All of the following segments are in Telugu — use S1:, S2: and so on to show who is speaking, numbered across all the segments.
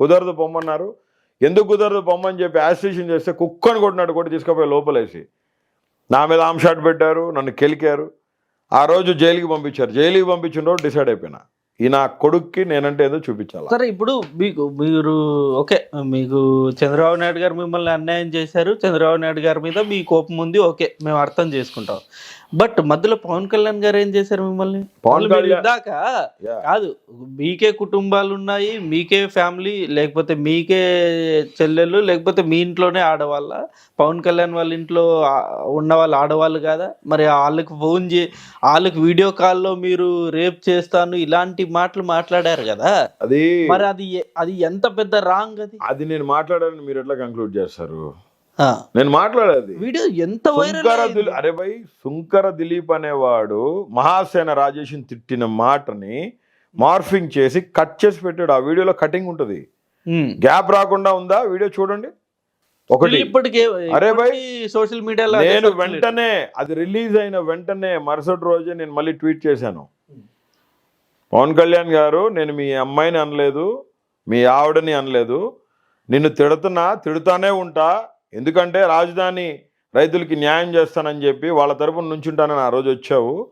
S1: కుదరదు పొమ్మన్నారు ఎందుకు కుదరదు పొమ్మని చెప్పి యాసిషన్ చేస్తే కుక్కని కొట్టినట్టు కొట్టి తీసుకుపోయి లోపలేసి. నా మీద ఆమ్ షాట్ పెట్టారు నన్ను కెలికారు. ఆ రోజు జైలుకి పంపించారు. జైలుకి పంపించిన రోజు డిసైడ్ అయిపోయినా. ఈ నా కొడుక్కి నేనంటే ఏదో చూపించాలి?
S2: సరే ఇప్పుడు మీకు మీరు ఓకే మీకు చంద్రబాబు నాయుడు గారు మిమ్మల్ని అన్యాయం చేశారు. చంద్రబాబు నాయుడు గారి మీద మీ కోపం ఉంది. ఓకే మేము అర్థం చేసుకుంటాం. బట్ మధ్యలో పవన్ కళ్యాణ్ గారు ఏం చేశారు మిమ్మల్ని?
S1: పవన్ Yeah.
S2: కాదు మీకే కుటుంబాలు ఉన్నాయి మీకే ఫ్యామిలీ లేకపోతే మీకే చెల్లెళ్ళు లేకపోతే మీ ఇంట్లోనే ఆడవాళ్ళ. పవన్ కళ్యాణ్ వాళ్ళ ఇంట్లో ఉన్న వాళ్ళు ఆడవాళ్ళు కాదా? మరి వాళ్ళకి ఫోన్ చే వాళ్ళకి వీడియో కాల్లో మీరు రేప్ చేస్తాను ఇలాంటి మాటలు మాట్లాడారు కదా.
S1: అది
S2: మరి అది అది ఎంత పెద్ద రాంగ్ అది?
S1: అది నేను మాట్లాడాలని మీరు ఎట్లా కంక్లూడ్ చేస్తారు? నేను మాట్లాడేది.
S2: వీడియో ఎంత
S1: సుంకర అరే భయ్ సుంకర దిలీప్ అనేవాడు మహాసేన రాజేష్ని తిట్టిన మాటని మార్ఫింగ్ చేసి కట్ చేసి పెట్టాడు. ఆ వీడియోలో కటింగ్ ఉంటుంది. గ్యాప్ రాకుండా ఉందా? వీడియో చూడండి. ఒకటి.
S2: ఇప్పటికే
S1: అరే భయ్,
S2: సోషల్ మీడియాలో
S1: నేను వెంటనే అది రిలీజ్ అయిన వెంటనే మరుసటి రోజే నేను మళ్ళీ ట్వీట్ చేశాను. పవన్ కళ్యాణ్ గారు నేను మీ అమ్మాయిని అనలేదు మీ ఆవిడని అనలేదు. నిన్ను తిడుతున్నా తిడుతానే ఉంటా. ఎందుకంటే రాజధాని రైతులకి న్యాయం చేస్తానని చెప్పి వాళ్ళ తరపున నుంచుంటానని ఆ రోజు వచ్చావు.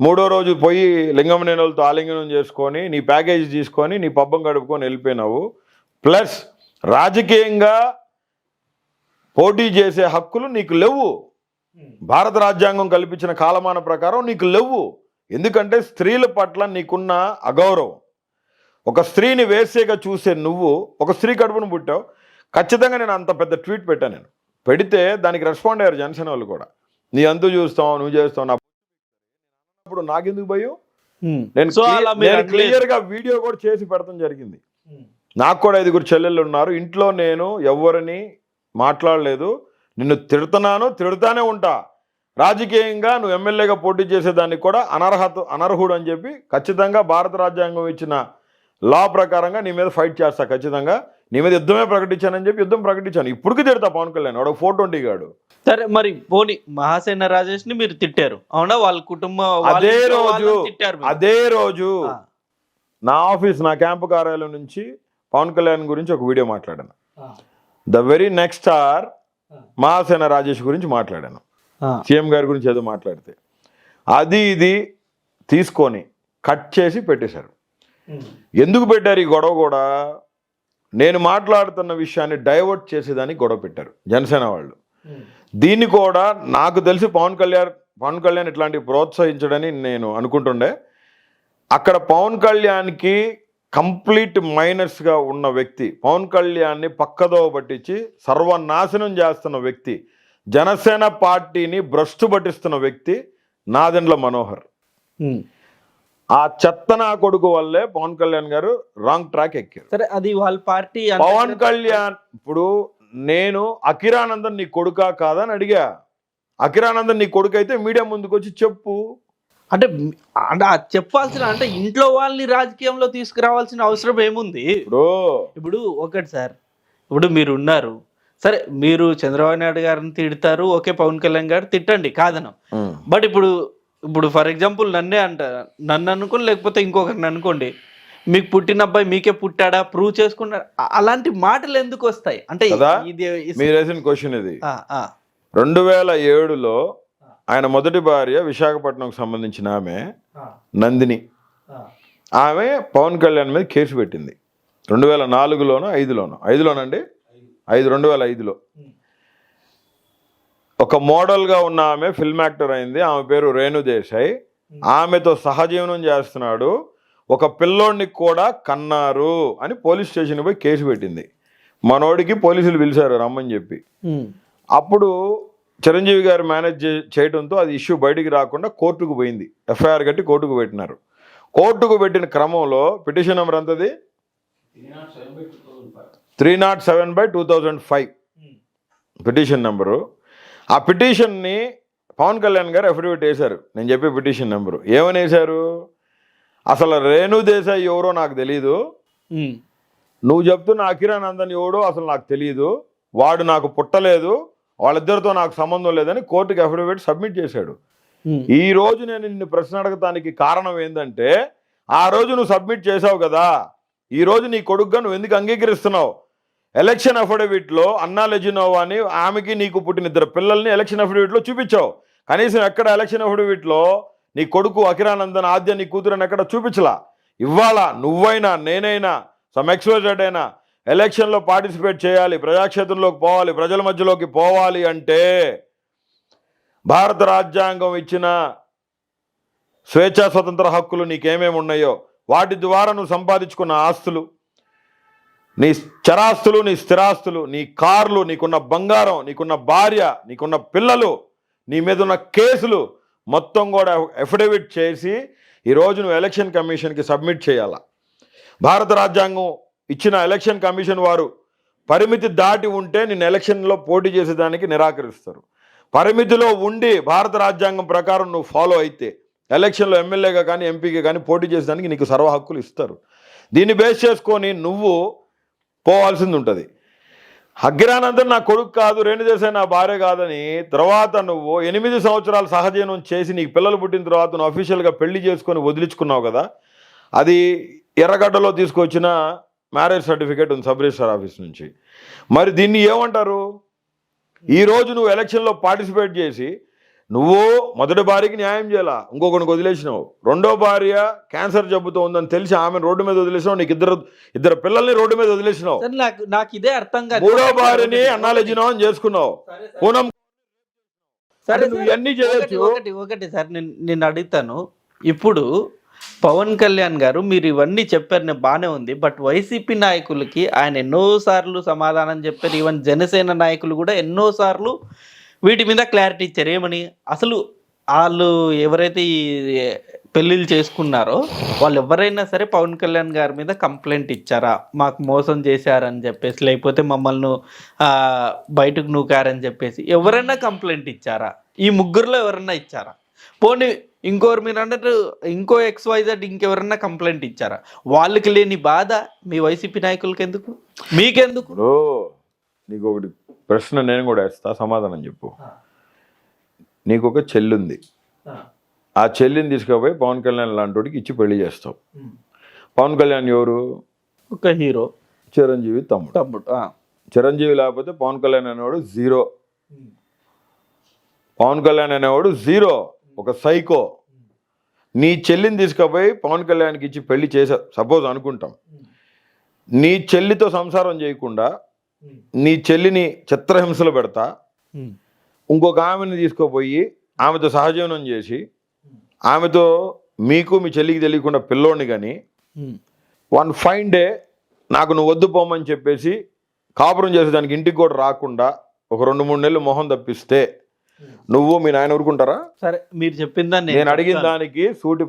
S1: మూడో రోజు పోయి లింగమనేనులతో ఆలింగనం చేసుకొని నీ ప్యాకేజీ తీసుకొని నీ పబ్బం గడుపుకొని వెళ్ళిపోయినావు. ప్లస్ రాజకీయంగా పోటీ చేసే హక్కులు నీకు లేవు. భారత రాజ్యాంగం కల్పించిన కాలమాన ప్రకారం నీకు లేవు. ఎందుకంటే స్త్రీల పట్ల నీకున్న అగౌరవం. ఒక స్త్రీని వేసేగా చూసే నువ్వు ఒక స్త్రీ కడుపును పుట్టావు ఖచ్చితంగా నేను అంత పెద్ద ట్వీట్ పెట్టాను నేను. పెడితే దానికి రెస్పాండ్ అయ్యారు జనసేన వాళ్ళు కూడా. నీ అంతు చూస్తావు నువ్వు చేస్తావు నా అప్పుడు నాకెందుకు భయం? నేను
S2: సో అలా మీరు అనలేదు.
S1: క్లియర్గా వీడియో కూడా చేసి పెడతాం జరిగింది. నాకు కూడా ఐదుగురు చెల్లెళ్ళు ఉన్నారు. ఇంట్లో నేను ఎవరిని మాట్లాడలేదు. నిన్ను తిడుతున్నాను తిడుతానే ఉంటా. రాజకీయంగా నువ్వు ఎమ్మెల్యేగా పోటీ చేసేదానికి కూడా అనర్హత అనర్హుడు అని చెప్పి ఖచ్చితంగా భారత రాజ్యాంగం ఇచ్చిన లా ప్రకారంగా నీ మీద ఫైట్ చేస్తా ఖచ్చితంగా. నీ మీద యుద్ధమే ప్రకటించానని చెప్పి యుద్ధం ప్రకటించాను. ఇప్పటికీ తిడతా పవన్ కళ్యాణ్. వాడు ఫోర్ ట్వంటీ గాడు.
S2: సరే మరి పోనీ మహాసేన రాజేష్ని మీరు తిట్టారు. అవునా? వాళ్ళ కుటుంబం
S1: అదే రోజు. అదే రోజు నా ఆఫీస్ నా క్యాంపు కార్యాలయం నుంచి పవన్ కళ్యాణ్ గురించి ఒక వీడియో మాట్లాడాను. The very next are Mahasena Rajesh గురించి మాట్లాడాను. సీఎం గారి గురించి ఏదో మాట్లాడితే. అది ఇది తీసుకొని కట్ చేసి పెట్టేశారు. ఎందుకు పెట్టారు ఈ గొడవ కూడా? నేను మాట్లాడుతున్న విషయాన్ని డైవర్ట్ చేసేదానికి గొడవ పెట్టారు జనసేన వాళ్ళు. దీన్ని కూడా నాకు తెలిసి పవన్ కళ్యాణ్ పవన్ కళ్యాణ్ ఇట్లాంటివి ప్రోత్సహించడని నేను అనుకుంటుండే. అక్కడ పవన్ కళ్యాణ్కి కంప్లీట్ మైనస్గా ఉన్న వ్యక్తి పవన్ కళ్యాణ్ని పక్కదోవ పట్టించి సర్వనాశనం చేస్తున్న వ్యక్తి జనసేన పార్టీని భ్రష్టు పట్టిస్తున్న వ్యక్తి నాదెండ్ల మనోహర్. ఆ చెత్త నా కొడుకు వల్లే పవన్ కళ్యాణ్ గారు రాంగ్ ట్రాక్ ఎక్కారు.
S2: సరే అది వాళ్ళ పార్టీ
S1: పవన్ కళ్యాణ్ ఇప్పుడు నేను అఖిరానందన్ నీ కొడుకా కాదా అని అడిగా. అఖిరానందన్ నీ కొడుకు అయితే మీడియా ముందుకు వచ్చి చెప్పు.
S2: అంటే అంటే చెప్పాల్సిన అంటే ఇంట్లో వాళ్ళని రాజకీయంలో తీసుకురావాల్సిన అవసరం ఏముంది?
S1: ఇప్పుడు
S2: ఇప్పుడు ఒకటి సార్ ఇప్పుడు మీరు ఉన్నారు సరే మీరు చంద్రబాబు నాయుడు గారిని తిడతారు ఓకే పవన్ కళ్యాణ్ గారు తిట్టండి కాదనం. బట్ ఇప్పుడు ఇప్పుడు ఫర్ ఎగ్జాంపుల్ నన్నే అంట నన్ను అనుకోండి లేకపోతే ఇంకొకరిని అనుకోండి మీకు పుట్టిన అబ్బాయి మీకే పుట్టాడా ప్రూవ్ చేసుకున్నాడు? అలాంటి మాటలు ఎందుకు వస్తాయి? అంటే
S1: మీరు వేసిన క్వశ్చన్ ఇది.
S2: ఆ, ఆ,
S1: రెండు వేల ఏడులో ఆయన మొదటి భార్య విశాఖపట్నంకు సంబంధించిన ఆమె నందిని.
S2: ఆ.
S1: ఆమె పవన్ కళ్యాణ్ మీద కేసు పెట్టింది. రెండు వేల నాలుగులోనో ఐదులోనో. ఐదులోనండి? ఐదు రెండు వేల ఐదులో. ఒక మోడల్గా ఉన్న ఆమె ఫిల్మ్ యాక్టర్ అయింది. ఆమె పేరు రేణు దేశాయ్. ఆమెతో సహజీవనం చేస్తున్నాడు. ఒక పిల్లోడిని కూడా కన్నారు అని పోలీస్ స్టేషన్ పోయి కేసు పెట్టింది. మనోడికి పోలీసులు పిలిచారు రమ్మని చెప్పి. అప్పుడు చిరంజీవి గారు మేనేజ్ చేయడంతో అది ఇష్యూ బయటికి రాకుండా కోర్టుకు పోయింది. ఎఫ్ఐఆర్ కట్టి కోర్టుకు పెట్టినారు. కోర్టుకు పెట్టిన క్రమంలో petition number ఎంతది? Three not seven by two thousand five petition number ఆ పిటిషన్ని పవన్ కళ్యాణ్ గారు అఫిడవిట్ వేశారు. నేను చెప్పే పిటిషన్ నెంబరు ఏమని వేశారు? అసలు రేణు దేశాయ్ ఎవరో నాకు తెలియదు. నువ్వు చెప్తున్న అఖిరానందన్ ఎవడో అసలు నాకు తెలియదు వాడు నాకు పుట్టలేదు. వాళ్ళిద్దరితో నాకు సంబంధం లేదని కోర్టుకి అఫిడవిట్ సబ్మిట్ చేశాడు. ఈ రోజు నేను నిన్ను ప్రశ్న అడగటానికి కారణం ఏంటంటే ఆ రోజు నువ్వు సబ్మిట్ చేసావు కదా. ఈ రోజు నీ కొడుకుగా నువ్వు ఎందుకు అంగీకరిస్తున్నావు? ఎలక్షన్ అఫిడవిట్లో అన్నా లెజినోవా అని ఆమెకి నీకు పుట్టిన ఇద్దరు పిల్లల్ని ఎలక్షన్ అఫిడవిట్లో చూపించావు. కనీసం ఎక్కడ ఎలక్షన్ అఫిడవిట్లో నీ కొడుకు అఖిరానందన్ ఆద్య నీ కూతురని ఎక్కడ చూపించలా? ఇవాళ నువ్వైనా నేనైనా సమ్ ఎక్స్పోజర్డ్ అయినా ఎలక్షన్లో పార్టిసిపేట్ చేయాలి ప్రజాక్షేత్రంలోకి పోవాలి ప్రజల మధ్యలోకి పోవాలి అంటే భారత రాజ్యాంగం ఇచ్చిన స్వేచ్ఛా స్వతంత్ర హక్కులు నీకేమేమి ఉన్నాయో వాటి ద్వారా నువ్వు సంపాదించుకున్న ఆస్తులు నీ చరాస్తులు నీ స్థిరాస్తులు నీ కార్లు నీకున్న బంగారం నీకున్న భార్య నీకున్న పిల్లలు నీ మీద ఉన్న కేసులు మొత్తం కూడా అఫిడవిట్ చేసి ఈరోజు నువ్వు ఎలక్షన్ కమిషన్కి సబ్మిట్ చేయాలా. భారత రాజ్యాంగం ఇచ్చిన ఎలక్షన్ కమిషన్ వారు పరిమితి దాటి ఉంటే నేను ఎలక్షన్లో పోటీ చేసేదానికి నిరాకరిస్తారు. పరిమితిలో ఉండి భారత రాజ్యాంగం ప్రకారం నువ్వు ఫాలో అయితే ఎలక్షన్లో ఎమ్మెల్యేగా కానీ ఎంపీగా కానీ పోటీ చేసేదానికి నీకు సర్వ హక్కులు ఇస్తారు. దీన్ని బేస్ చేసుకొని నువ్వు పోవాల్సింది ఉంటుంది అగ్రానందన్ నా కొడుకు కాదు రేణుదేశాయి నా భార్య కాదని తర్వాత నువ్వు ఎనిమిది సంవత్సరాలు సహజీవనం చేసి నీకు పిల్లలు పుట్టిన తర్వాత నువ్వు అఫీషియల్గా పెళ్ళి చేసుకొని వదిలించుకున్నావు కదా అది ఎర్రగడ్డలో తీసుకొచ్చిన మ్యారేజ్ సర్టిఫికేట్ ఉంది సబ్ రిజిస్టర్ ఆఫీస్ నుంచి. మరి దీన్ని ఏమంటారు? ఈ రోజు నువ్వు ఎలక్షన్లో పార్టిసిపేట్ చేసి నువ్వు మొదటి భార్యకి న్యాయం చేయాల? ఇంకొకరికి వదిలేసినావు. రెండో భార్య క్యాన్సర్ జబ్బుతో ఉందని తెలిసి ఆమెను రోడ్డు మీద వదిలేసినావు. నీకు ఇద్దరు ఇద్దరు పిల్లల్ని రోడ్డు మీద వదిలేసినావు.
S2: నాకు నాకు ఇదే అర్థం కాదు.
S1: మూడో భార్యని అన్నాలెజినో అని చేసుకున్నావు. పూనం
S2: సరే
S1: నువ్వు ఇవన్నీ చేయొచ్చు.
S2: ఒకటి- ఒకటి సార్ నేను నేను అడుగుతాను. ఇప్పుడు పవన్ కళ్యాణ్ గారు మీరు ఇవన్నీ చెప్పారు నేను బాగానే ఉంది. బట్ వైసీపీ నాయకులకి ఆయన ఎన్నో సార్లు సమాధానం చెప్పారు. ఈవెన్ జనసేన నాయకులు కూడా ఎన్నో సార్లు వీటి మీద క్లారిటీ ఇచ్చారు. ఏమని? అసలు వాళ్ళు ఎవరైతే ఈ పెళ్ళిళ్ళు చేసుకున్నారో వాళ్ళు ఎవరైనా సరే పవన్ కళ్యాణ్ గారి మీద కంప్లైంట్ ఇచ్చారా? మాకు మోసం చేశారని చెప్పేసి లేకపోతే మమ్మల్ని బయటకు నూకారని చెప్పేసి ఎవరైనా కంప్లైంట్ ఇచ్చారా? ఈ ముగ్గురులో ఎవరైనా ఇచ్చారా? పోనీ ఇంకోరు మీరు అన్నట్టు ఇంకో ఎక్స్ వైజెడ్ ఇంకెవరన్నా కంప్లైంట్ ఇచ్చారా? వాళ్ళకి లేని బాధ మీ వైసీపీ నాయకులకి ఎందుకు మీకెందుకు?
S1: నీకు ఒకటి ప్రశ్న నేను కూడా వేస్తా సమాధానం చెప్పు. నీకు ఒక చెల్లుంది. ఆ. చెల్లిని తీసుకుపోయి పవన్ కళ్యాణ్ లాంటి ఇచ్చి పెళ్ళి చేస్తావు. పవన్ కళ్యాణ్ ఎవరు?
S2: ఒక హీరో.
S1: చిరంజీవి తమ్ముడు.
S2: తమ్ముడు ఆ.
S1: చిరంజీవి లేకపోతే పవన్ కళ్యాణ్ అనేవాడు జీరో. పవన్ కళ్యాణ్ అనేవాడు జీరో. ఒక సైకో. నీ చెల్లిని తీసుకుపోయి పవన్ కళ్యాణ్కి ఇచ్చి పెళ్ళి చేసా సపోజ్ అనుకుంటాం. నీ చెల్లితో సంసారం చేయకుండా నీ చెల్లిని చిత్రహింసలు పెడతా. ఇంకొక ఆమెను తీసుకుపోయి ఆమెతో సహజీవనం చేసి ఆమెతో మీకు మీ చెల్లికి తెలియకుండా పిల్లోడిని కానీ వన్ ఫైన్ డే నాకు నువ్వు వద్దు పోమని చెప్పేసి కాపురం చేసేదానికి ఇంటికి కూడా రాకుండా ఒక రెండు మూడు నెలలు మొహం తప్పిస్తే నువ్వు మీ నాయన ఊరుకుంటారా?
S2: సరే మీరు చెప్పిన దాన్ని
S1: నేను అడిగిన. దానికి సూటి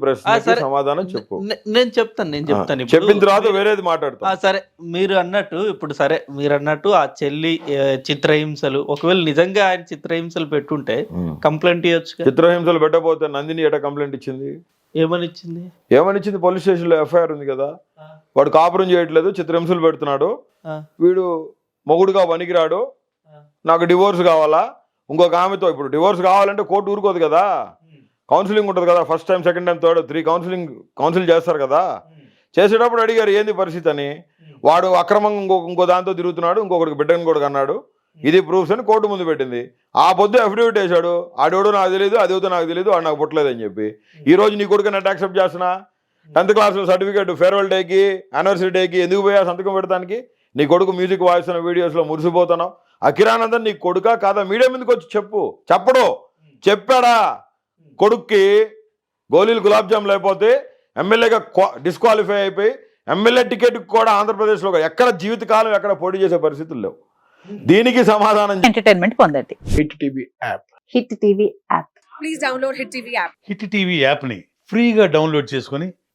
S2: సరే.
S1: సమాధానం చెప్పు.
S2: నేను చెప్తాను నేను చెప్తాను.
S1: చెప్పిన తర్వాత వేరేది మాట్లాడతా.
S2: సరే మీరు అన్నట్టు ఇప్పుడు సరే మీరు అన్నట్టు ఆ చెల్లి చిత్రహింసలు ఒకవేళ నిజంగా ఆయన చిత్రహింసలు పెట్టుంటే కంప్లైంట్ ఇవ్వచ్చు
S1: చిత్రహింసలు పెట్టకపోతే నందిని ఎట కంప్లైంట్ ఇచ్చింది?
S2: ఏమని ఇచ్చింది
S1: ఏమని ఇచ్చింది పోలీస్ స్టేషన్లో ఎఫ్ఐఆర్ ఉంది కదా. వాడు కాపురం చేయట్లేదు చిత్రహింసలు పెడుతున్నాడు. వీడు మొగుడుగా పనికిరాడు. నాకు డివోర్స్ కావాలా? ఇంకొక ఆమెతో ఇప్పుడు డివోర్స్ కావాలంటే కోర్టు ఊరుకోదు కదా. కౌన్సిలింగ్ ఉంటుంది కదా first time second time third three counselling council చేస్తారు కదా. చేసేటప్పుడు అడిగారు ఏంది పరిస్థితి అని? వాడు అక్రమంగా ఇంకో ఇంకో దాంతో తిరుగుతున్నాడు ఇంకొకటికి బిడ్డను కూడా అన్నాడు ఇది ప్రూఫ్స్ అని కోర్టు ముందు పెట్టింది. ఆ పొద్దు అఫిడవిట్ వేశాడు. ఆడేవాడు నాకు తెలియదు అది నాకు తెలియదు వాడు నాకు పుట్టలేదు అని చెప్పి. ఈ రోజు నీ కొడుకు నెట్ యాక్సెప్ట్ చేస్తున్నా? టెన్త్ క్లాస్ సర్టిఫికేట్ ఫేర్వెల్ డేకి యానివర్సరీ డేకి ఎందుకు పోయా సంతకం పెడతానికి? నీ కొడుకు మ్యూజిక్ వాయిస్తున్న వీడియోస్లో మురిసిపోతున్నావు. ఆ కిరానందన్ నీ కొడుకా కాదా? మీడియా మీదకి వచ్చి చెప్పు. చెప్పడు. చెప్పాడా? కొడుక్కి గోళీలు గులాబ్ జామ్ లేకపోతే ఎమ్మెల్యేగా డిస్క్వాలిఫై అయిపోయి ఎమ్మెల్యే టికెట్ కూడా ఆంధ్రప్రదేశ్లో ఎక్కడ జీవితకాలం ఎక్కడ పోటీ చేసే పరిస్థితులు లేవు. దీనికి సమాధానం.
S3: ఎంటర్టైన్మెంట్ పొందండి.
S4: Hit TV app.
S3: Hit TV app.
S5: Please download Hit TV app.
S4: Hit TV యాప్ని ఫ్రీగా డౌన్లోడ్ చేసుకొని